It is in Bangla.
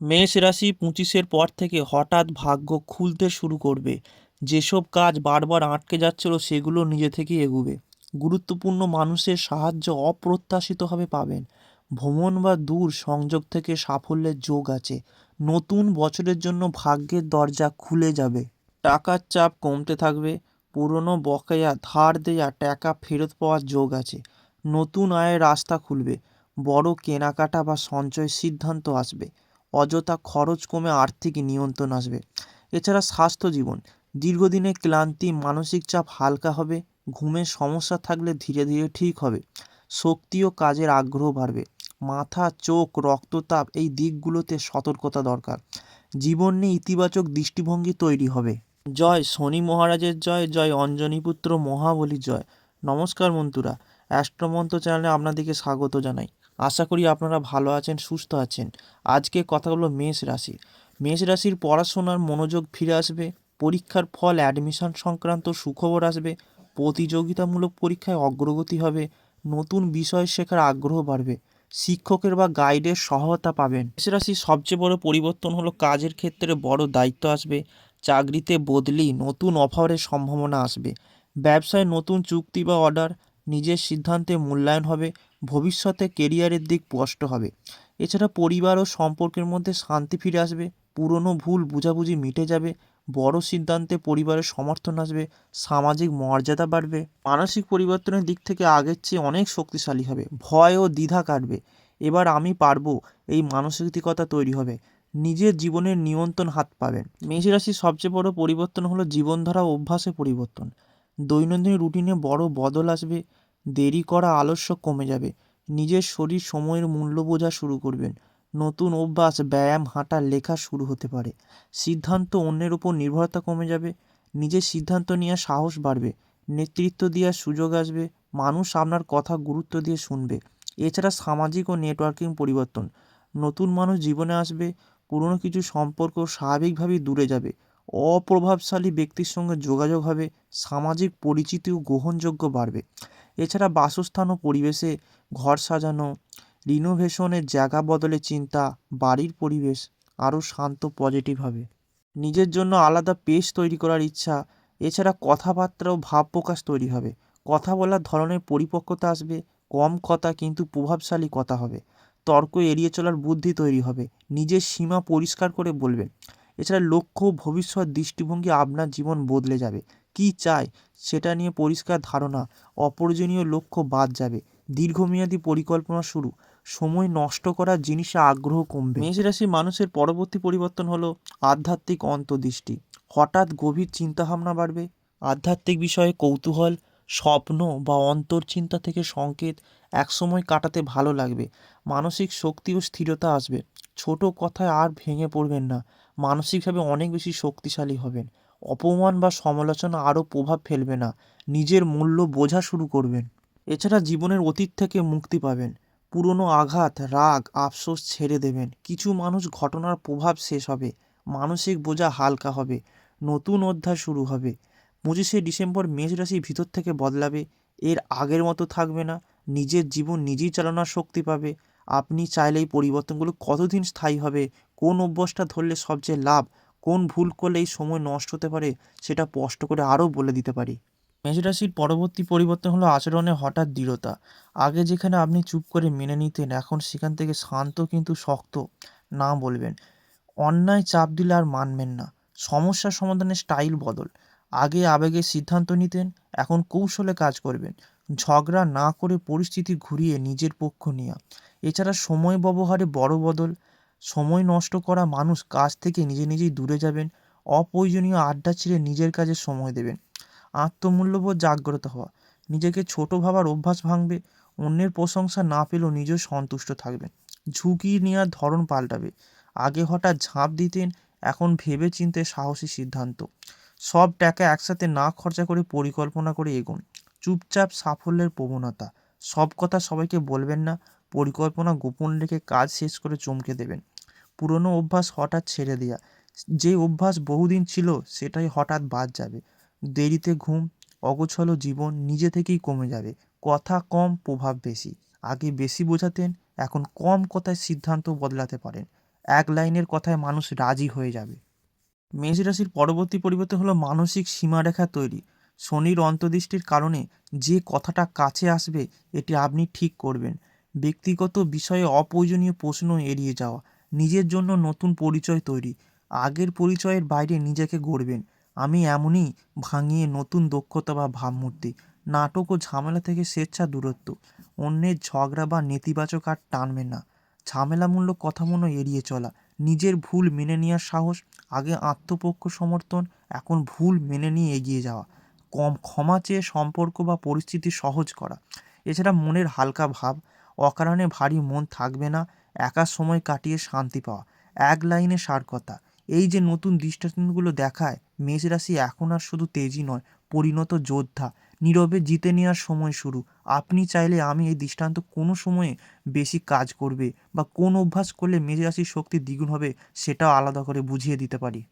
মেষ রাশি পঁচিশের পর থেকে হঠাৎ ভাগ্য খুলতে শুরু করবে। যেসব কাজ বারবার আটকে যাচ্ছিল, সেগুলো নিজে থেকেই এগুবে। গুরুত্বপূর্ণ মানুষের সাহায্য অপ্রত্যাশিতভাবে পাবেন। ভ্রমণ বা দূর সংযোগ থেকে সাফল্যের যোগ আছে। নতুন বছরের জন্য ভাগ্যের দরজা খুলে যাবে। টাকার চাপ কমতে থাকবে। পুরনো বকেয়া ধার দেয়া টাকা ফেরত পাওয়ার যোগ আছে। নতুন আয়ের রাস্তা খুলবে। বড় কেনাকাটা বা সঞ্চয় সিদ্ধান্ত আসবে। অযথা খরচ কমে আর্থিক নিয়ন্ত্রণ আসবে। এছাড়া স্বাস্থ্য জীবন, দীর্ঘদিনের ক্লান্তি, মানসিক চাপ হালকা হবে, ঘুমের সমস্যা থাকলে ধীরে ধীরে ঠিক হবে শক্তি ও কাজের আগ্রহ বাড়বে, মাথা, চোখ রক্ততাপ এই দিকগুলোতে সতর্কতা দরকার। জীবন নিয়ে ইতিবাচক দৃষ্টিভঙ্গি তৈরি হবে। জয় শনি মহারাজের জয় জয় অঞ্জনীপুত্র মহাবলী জয়। নমস্কার বন্ধুরা অ্যাস্ট্রোমন্ত্র চ্যানেলে আপনাদেরকে স্বাগত জানাই। আশা করি আপনারা ভালো আছেন, সুস্থ আছেন। আজকে কথা হলো মেষ রাশি। মেষ রাশির পড়াশোনার মনোযোগ ফিরে আসবে, পরীক্ষার ফল অ্যাডমিশন সংক্রান্ত সুখবর আসবে, প্রতিযোগিতামূলক পরীক্ষায় অগ্রগতি হবে, নতুন বিষয় শেখার আগ্রহ বাড়বে, শিক্ষকের বা গাইডের সহায়তা পাবেন। মেষ রাশির সবচেয়ে বড় পরিবর্তন হলো কাজের ক্ষেত্রে বড় দায়িত্ব আসবে, চাকরিতে বদলি, নতুন অফারের সম্ভাবনা আসবে, ব্যবসায় নতুন চুক্তি বা অর্ডার নিজের সিদ্ধান্তে মূল্যায়ন হবে ভবিষ্যতে কেরিয়ারের দিক স্পষ্ট হবে। এছাড়া পরিবার ও সম্পর্কের মধ্যে শান্তি ফিরে আসবে, পুরনো ভুল বুঝাবুঝি মিটে যাবে, বড় সিদ্ধান্তে পরিবারের সমর্থন আসবে, সামাজিক মর্যাদা বাড়বে, মানসিক পরিবর্তনের দিক থেকে আগের চেয়ে অনেক শক্তিশালী হবে, ভয় ও দ্বিধা কাটবে। এবার আমি পারব, এই মানসিকতা তৈরি হবে, নিজের জীবনের নিয়ন্ত্রণ হাত পাবেন মেষ রাশির সবচেয়ে বড় পরিবর্তন হলো জীবনধারা অভ্যাসে পরিবর্তন। দৈনন্দিন রুটিনে বড় বদল আসবে দেরি করা আলস্য কমে যাবে। নিজের শরীর সময়ের মূল্য বোঝা শুরু করবেন। নতুন অভ্যাস, ব্যায়াম হাঁটা লেখা শুরু হতে পারে। সিদ্ধান্ত অন্যের উপর নির্ভরতা কমে যাবে। নিজের সিদ্ধান্ত নেওয়ার সাহস বাড়বে। নেতৃত্ব দেওয়ার সুযোগ আসবে। মানুষ আপনার কথা গুরুত্ব দিয়ে শুনবে। এছাড়া সামাজিক ও নেটওয়ার্কিং পরিবর্তন। নতুন মানুষ জীবনে আসবে। পুরনো কিছু সম্পর্ক স্বাভাবিকভাবেই দূরে যাবে। অপ্রভাবশালী ব্যক্তির সঙ্গে যোগাযোগ হবে। সামাজিক পরিচিতি ও গ্রহণযোগ্য বাড়বে। এছাড়া বাসস্থান ও পরিবেশে ঘর সাজানো রিনোভেশনের জায়গা বদলে চিন্তা, বাড়ির পরিবেশ আরও শান্ত পজিটিভ হবে। নিজের জন্য আলাদা পেশ তৈরি করার ইচ্ছা, এছাড়া কথাবার্তা ও ভাব প্রকাশ তৈরি হবে। কথা বলার ধরনের পরিপক্কতা আসবে, কম কথা কিন্তু প্রভাবশালী কথা হবে। তর্ক এড়িয়ে চলার বুদ্ধি তৈরি হবে, নিজের সীমা পরিষ্কার করে বলবেন এছাড়া লক্ষ্য ভবিষ্যৎ দৃষ্টিভঙ্গি আপনার জীবন বদলে যাবে। কী চাই সেটা নিয়ে পরিষ্কার ধারণা, অপ্রয়োজনীয় লক্ষ্য বাদ যাবে। দীর্ঘমেয়াদী পরিকল্পনা শুরু। সময় নষ্ট করার জিনিসে আগ্রহ কমবে। মেষ মানুষের পরবর্তী পরিবর্তন হলো আধ্যাত্মিক অন্তর্দৃষ্টি। হঠাৎ গভীর চিন্তাভাবনা বাড়বে। আধ্যাত্মিক বিষয়ে কৌতূহল, স্বপ্ন বা অন্তর্চিন্তা থেকে সংকেত একসময় কাটাতে ভালো লাগবে। মানসিক শক্তি ও স্থিরতা আসবে। ছোট কথায় আর ভেঙে পড়বেন না। মানসিকভাবে অনেক বেশি শক্তিশালী হবেন। অপমান বা সমালোচনা আরও প্রভাব ফেলবে না, নিজের মূল্য বোঝা শুরু করবেন। এছাড়া জীবনের অতীত থেকে মুক্তি পাবেন। পুরনো আঘাত, রাগ, আফসোস ছেড়ে দেবেন। কিছু মানুষ ঘটনার প্রভাব শেষ হবে, মানসিক বোঝা হালকা হবে, নতুন অধ্যায় শুরু হবে। পঁচিশে ডিসেম্বর মেষ রাশি ভিতর থেকে বদলাবে, এর আগের মতো থাকবে না, নিজের জীবন নিজেই চালানোর শক্তি পাবে। আপনি চাইলে এই পরিবর্তনগুলো কতদিন স্থায়ী হবে, কোন অভ্যাসটা ধরলে সবচেয়ে লাভ কোন ভুল করলে এই সময় নষ্ট হতে পারে সেটা স্পষ্ট করে আরও বলে দিতে পারি। মেষরাশির পরবর্তী পরিবর্তন হলো আচরণে হঠাৎ দৃঢ়তা। আগে যেখানে আপনি চুপ করে মেনে নিতেন, এখন সেখান থেকে শান্ত কিন্তু শক্ত না বলবেন। অন্যায় চাপ দিলে আর মানবেন না। সমস্যা সমাধানের স্টাইল বদল। আগে আবেগে সিদ্ধান্ত নিতেন, এখন কৌশলে কাজ করবেন। ঝগড়া না করে পরিস্থিতি ঘুরিয়ে নিজের পক্ষ নেওয়া এছাড়া সময় ব্যবহারে বড় বদল। সময় নষ্ট করা মানুষ কাজ থেকে নিজে নিজেই দূরে যাবেন, অপ্রয়োজনীয় আড্ডা ছেড়ে নিজের কাজে সময় দেবেন। আত্মমূল্যবোধ, জাগ্রত হওয়া। নিজেকে ছোট ভাবার অভ্যাস ভাঙবে, অন্যের প্রশংসা না পেলেও নিজেও সন্তুষ্ট থাকবেন। ঝুঁকি নেওয়ার ধরন পাল্টাবে। আগে হঠাৎ ঝাঁপ দিতেন, এখন ভেবে চিনতে সাহসী সিদ্ধান্ত। সব টাকা একসাথে না খরচা করে পরিকল্পনা করে এগোন। চুপচাপ সাফল্যের প্রবণতা। সব কথা সবাইকে বলবেন না পরিকল্পনা গোপন রেখে কাজ শেষ করে চমকে দেবেন। পুরনো অভ্যাস হঠাৎ ছেড়ে দেওয়া যে অভ্যাস বহুদিন ছিল, সেটাই হঠাৎ বাদ যাবে। দেরিতে ঘুম, অগোছালো জীবন নিজে থেকেই কমে যাবে। কথা কম, প্রভাব বেশি। আগে বেশি বোঝাতেন, এখন কম কথায় সিদ্ধান্ত বদলাতে পারেন। এক লাইনের কথায় মানুষ রাজি হয়ে যাবে। মেষ রাশির পরবর্তী পরিবর্তন হলো মানসিক সীমারেখা তৈরি। শনির অন্তর্দৃষ্টির কারণে যে কথাটা কাছে আসবে, এটি আপনি ঠিক করবেন। ব্যক্তিগত বিষয়ে অপ্রয়োজনীয় প্রশ্ন এড়িয়ে যাওয়া, নিজের জন্য নতুন পরিচয় তৈরি, আগের পরিচয়ের বাইরে নিজেকে গড়বেন। আমি এমনই ভাঙিয়ে নতুন দক্ষতা বা ভাবমূর্তি, নাটক ও ঝামেলা থেকে স্বেচ্ছা দূরত্ব, অন্যের ঝগড়া বা নেতিবাচক আর টানবে না। ঝামেলামূলক কথা মনে এড়িয়ে চলা, নিজের ভুল মেনে নেওয়ার সাহস, আগে আত্মপক্ষ সমর্থন, এখন ভুল মেনে নিয়ে এগিয়ে যাওয়া, কম ক্ষমা চেয়ে সম্পর্ক বা পরিস্থিতি সহজ করা। এছাড়া মনের হালকা ভাব অকারণে ভারী মন থাকবে না, একা সময় কাটিয়ে শান্তি পাওয়া। এক লাইনে সার কথা এই যে নতুন দৃষ্টান্তগুলো দেখায়, মেষ রাশি এখন আর শুধু তেজি নয়, পরিণত যোদ্ধা। নীরবে জিতে নেওয়ার সময় শুরু। আপনি চাইলে আমি এই দৃষ্টান্ত কোনো সময়ে বেশি কাজ করবে বা কোন অভ্যাস করলে মেষ রাশির শক্তি দ্বিগুণ হবে সেটাও আলাদা করে বুঝিয়ে দিতে পারি।